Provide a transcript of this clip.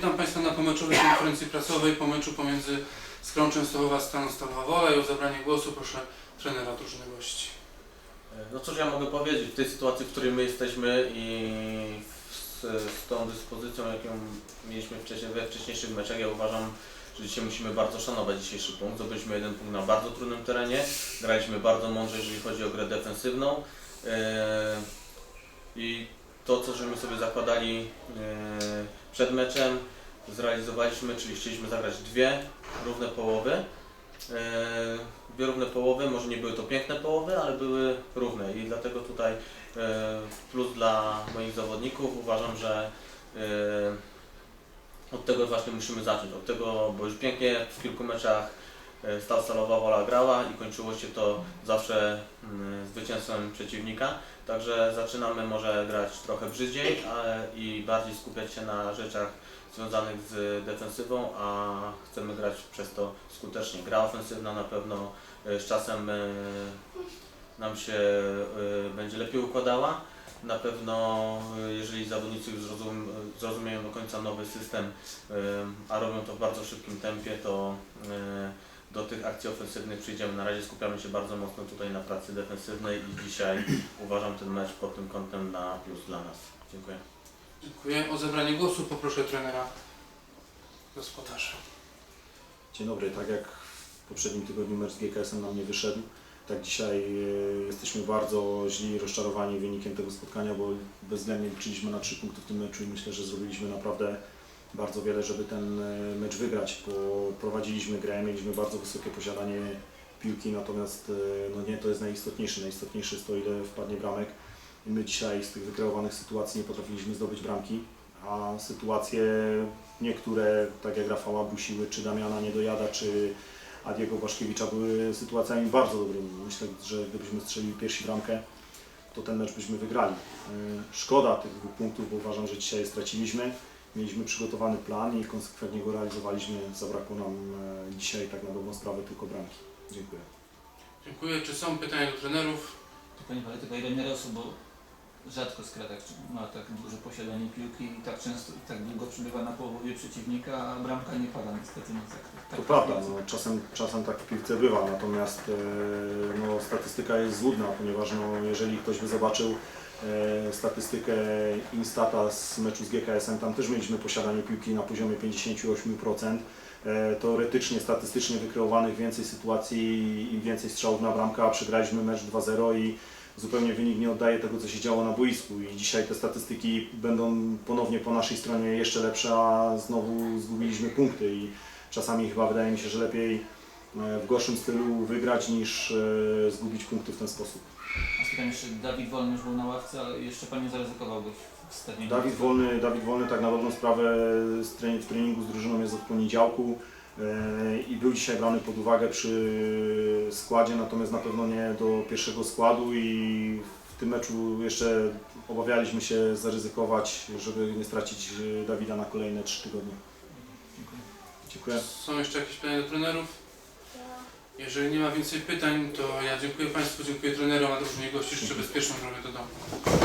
witam Państwa na pomeczowej konferencji prasowej po meczu pomiędzy Skrą Częstochowa a Staną Stalowa Wola i o zabranie głosu proszę trenera drużyny gości. No cóż ja mogę powiedzieć, w tej sytuacji, w której my jesteśmy i z, z tą dyspozycją, jaką mieliśmy wcześniej, we wcześniejszych meczach, ja uważam, że dzisiaj musimy bardzo szanować dzisiejszy punkt. Zdobyliśmy jeden punkt na bardzo trudnym terenie, graliśmy bardzo mądrze, jeżeli chodzi o grę defensywną Eee, i to, co żeśmy sobie zakładali eee, przed meczem, zrealizowaliśmy, czyli chcieliśmy zagrać dwie równe połowy. Eee, dwie równe połowy, może nie były to piękne połowy, ale były równe i dlatego tutaj e, plus dla moich zawodników uważam, że e, od tego właśnie musimy zacząć, od tego, bo już pięknie w kilku meczach e, Stal Stalowa Wola grała i kończyło się to zawsze mm, zwycięstwem przeciwnika, także zaczynamy może grać trochę brzydziej i bardziej skupiać się na rzeczach związanych z defensywą, a chcemy grać przez to skutecznie. Gra ofensywna na pewno e, z czasem e, nam się e, będzie lepiej układała. Na pewno, e, jeżeli zawodnicy już zrozum, zrozumieją do końca nowy system, e, a robią to w bardzo szybkim tempie, to e, do tych akcji ofensywnych przyjdziemy. Na razie skupiamy się bardzo mocno tutaj na pracy defensywnej i dzisiaj uważam ten mecz pod tym kątem na plus dla nas. Dziękuję. Dziękuję. O zabranie głosu poproszę trenera gospodarza. Dzień dobry, tak jak w poprzednim tygodniu mecz z GKS-em nam nie wyszedł, tak dzisiaj e, jesteśmy bardzo źli i rozczarowani wynikiem tego spotkania, bo bezwzględnie liczyliśmy na trzy punkty w tym meczu i myślę, że zrobiliśmy naprawdę bardzo wiele, żeby ten e, mecz wygrać, bo prowadziliśmy grę, mieliśmy bardzo wysokie posiadanie piłki, natomiast e, no nie to jest najistotniejsze. Najistotniejsze jest to, ile wpadnie bramek. My dzisiaj z tych wykreowanych sytuacji nie potrafiliśmy zdobyć bramki, a sytuacje niektóre, tak jak Rafała Busiły, czy Damiana Niedojada, czy Adiego Błaszkiewicza były sytuacjami bardzo dobrymi. Myślę, że gdybyśmy strzelili pierwsi bramkę, to ten mecz byśmy wygrali. Yy, Szkoda tych dwóch punktów, bo uważam, że dzisiaj straciliśmy. Mieliśmy przygotowany plan i konsekwentnie go realizowaliśmy. Zabrakło nam e, dzisiaj tak na dobrą sprawę tylko bramki. Dziękuję. Dziękuję. Czy są pytania do trenerów? Tylko nie tylko jeden osób, bo rzadko Skratak ma tak duże posiadanie piłki i tak często tak długo przebywa na połowie przeciwnika, a bramka nie pada niestety. No, tak, tak To prawda, no, czasem, czasem tak w piłce bywa, natomiast e, no, statystyka jest złudna, ponieważ no, jeżeli ktoś by zobaczył e, statystykę Instata z meczu z GKS-em, tam też mieliśmy posiadanie piłki na poziomie 58%. E, teoretycznie, statystycznie wykreowanych więcej sytuacji i więcej strzałów na bramkę, a przegraliśmy mecz 2-0 i zupełnie wynik nie oddaje tego, co się działo na boisku i dzisiaj te statystyki będą ponownie po naszej stronie jeszcze lepsze, a znowu zgubiliśmy punkty i czasami chyba wydaje mi się, że lepiej e, w gorszym stylu wygrać niż e, zgubić punkty w ten sposób. A spytam jeszcze, Dawid Wolny już był na ławce, ale jeszcze Pan nie zaryzykował go w wstawieniu. Dawid Wolny, Dawid Wolny tak na dobrą sprawę w treningu z drużyną jest od poniedziałku e, i był dzisiaj brany pod uwagę przy składzie, natomiast na pewno nie do pierwszego składu i w tym meczu jeszcze obawialiśmy się zaryzykować, żeby nie stracić e, Dawida na kolejne trzy tygodnie. Dziękuję. Są jeszcze jakieś pytania do trenerów? Jeżeli nie ma więcej pytań, to ja dziękuję Państwu, dziękuję trenerom, a drużynie gości życzę bezpieczną drogę do domu.